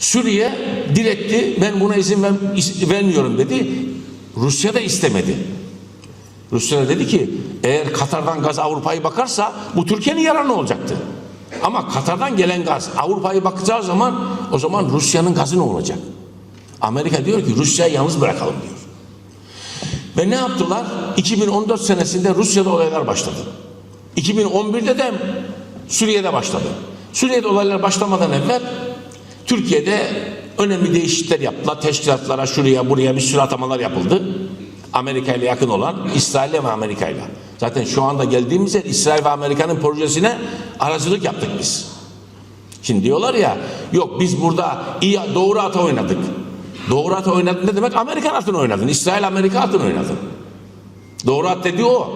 Suriye diretti. Ben buna izin ver- vermiyorum dedi. Rusya da istemedi. Rusya dedi ki eğer Katar'dan gaz Avrupa'yı bakarsa bu Türkiye'nin yararına olacaktı. Ama Katar'dan gelen gaz Avrupa'yı bakacağı zaman o zaman Rusya'nın gazı ne olacak? Amerika diyor ki Rusya'yı yalnız bırakalım diyor. Ve ne yaptılar? 2014 senesinde Rusya'da olaylar başladı. 2011'de de Suriye'de başladı. Suriye'de olaylar başlamadan evvel Türkiye'de önemli değişiklikler yaptılar. Teşkilatlara şuraya buraya bir sürü atamalar yapıldı. Amerika ile yakın olan İsrail ve Amerika ile. Zaten şu anda geldiğimiz yer İsrail ve Amerika'nın projesine aracılık yaptık biz. Şimdi diyorlar ya yok biz burada iyi doğru ata oynadık. Doğru ata oynadın ne demek? Amerikan atını oynadın. İsrail Amerika atını oynadın. Doğru at dediği o.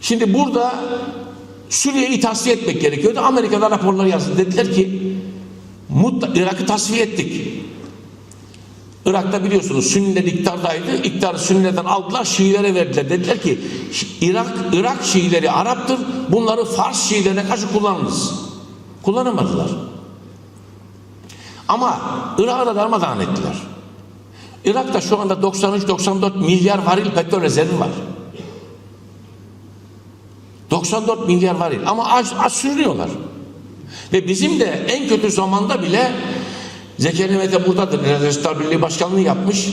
Şimdi burada Suriye'yi tasfiye etmek gerekiyordu. Amerika'da raporlar yazdı. Dediler ki Irak'ı tasfiye ettik. Irak'ta biliyorsunuz Sünniler iktidardaydı. İktidarı Sünnilerden aldılar, Şiilere verdiler. Dediler ki Irak, Irak Şiileri Arap'tır. Bunları Fars Şiilerine karşı kullanırız. Kullanamadılar. Ama Irak'ı da darmadağın ettiler. Irak'ta şu anda 93-94 milyar varil petrol rezervi var. 94 milyar varil ama aç, aç sürünüyorlar. Ve bizim de en kötü zamanda bile Zekeriya Mete buradadır. Restoran Birliği Başkanlığı yapmış.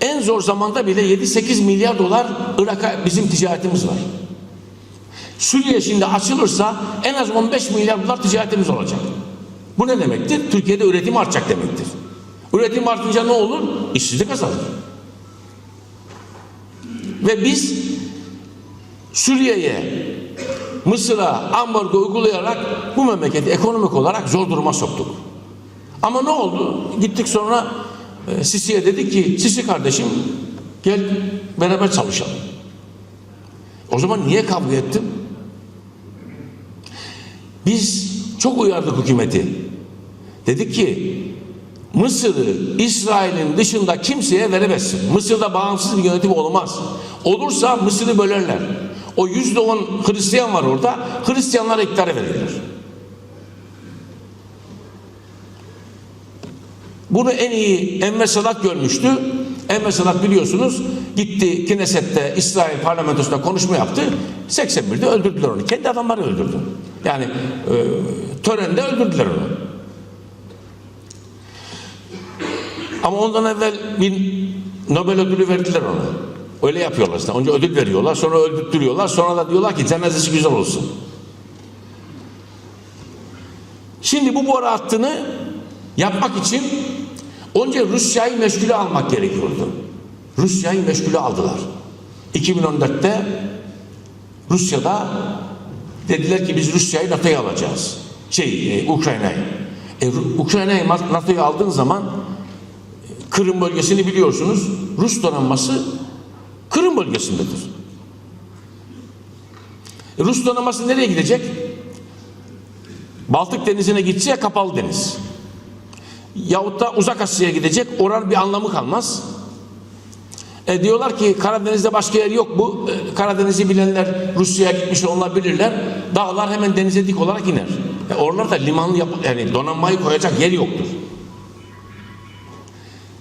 En zor zamanda bile 7-8 milyar dolar Irak'a bizim ticaretimiz var. Suriye şimdi açılırsa en az 15 milyar dolar ticaretimiz olacak. Bu ne demektir? Türkiye'de üretim artacak demektir. Üretim artınca ne olur? İşsizlik azalır. Ve biz Suriye'ye, Mısır'a ambargo uygulayarak bu memleketi ekonomik olarak zor duruma soktuk. Ama ne oldu? Gittik sonra e, Sisi'ye dedik ki Sisi kardeşim gel beraber çalışalım. O zaman niye kavga ettim? Biz çok uyardık hükümeti. Dedik ki Mısır'ı İsrail'in dışında kimseye veremezsin. Mısır'da bağımsız bir yönetim olmaz. Olursa Mısır'ı bölerler. O yüzde on Hristiyan var orada. Hristiyanlara iktidara verirler. Bunu en iyi Enver Sadat görmüştü. Enver Sadat biliyorsunuz gitti Kineset'te İsrail parlamentosunda konuşma yaptı. 81'de öldürdüler onu. Kendi adamları öldürdü. Yani e, törende öldürdüler onu. Ama ondan evvel bir Nobel ödülü verdiler ona. Öyle yapıyorlar işte. Önce ödül veriyorlar, sonra öldürtüyorlar, sonra da diyorlar ki cenazesi güzel olsun. Şimdi bu boru hattını yapmak için önce Rusya'yı meşgule almak gerekiyordu. Rusya'yı meşgule aldılar. 2014'te Rusya'da dediler ki biz Rusya'yı NATO'ya alacağız. Şey, e, Ukrayna'yı. E, Ukrayna'yı NATO'ya aldığın zaman Kırım bölgesini biliyorsunuz. Rus donanması Kırım bölgesindedir. E, Rus donanması nereye gidecek? Baltık denizine gidecek ya kapalı deniz. Yahut da uzak Asya'ya gidecek. Oranın bir anlamı kalmaz. E, diyorlar ki Karadeniz'de başka yer yok. Bu e, Karadeniz'i bilenler Rusya'ya gitmiş onlar bilirler. Dağlar hemen denize dik olarak iner. E, oralarda limanlı yap yani donanmayı koyacak yer yoktur.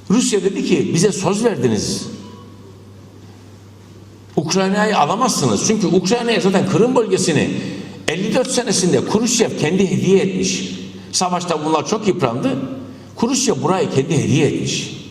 Rusya dedi ki bize söz verdiniz. Ukrayna'yı alamazsınız. Çünkü Ukrayna'ya zaten Kırım bölgesini 54 senesinde Kuruşev kendi hediye etmiş. Savaşta bunlar çok yıprandı. Kuruşev burayı kendi hediye etmiş.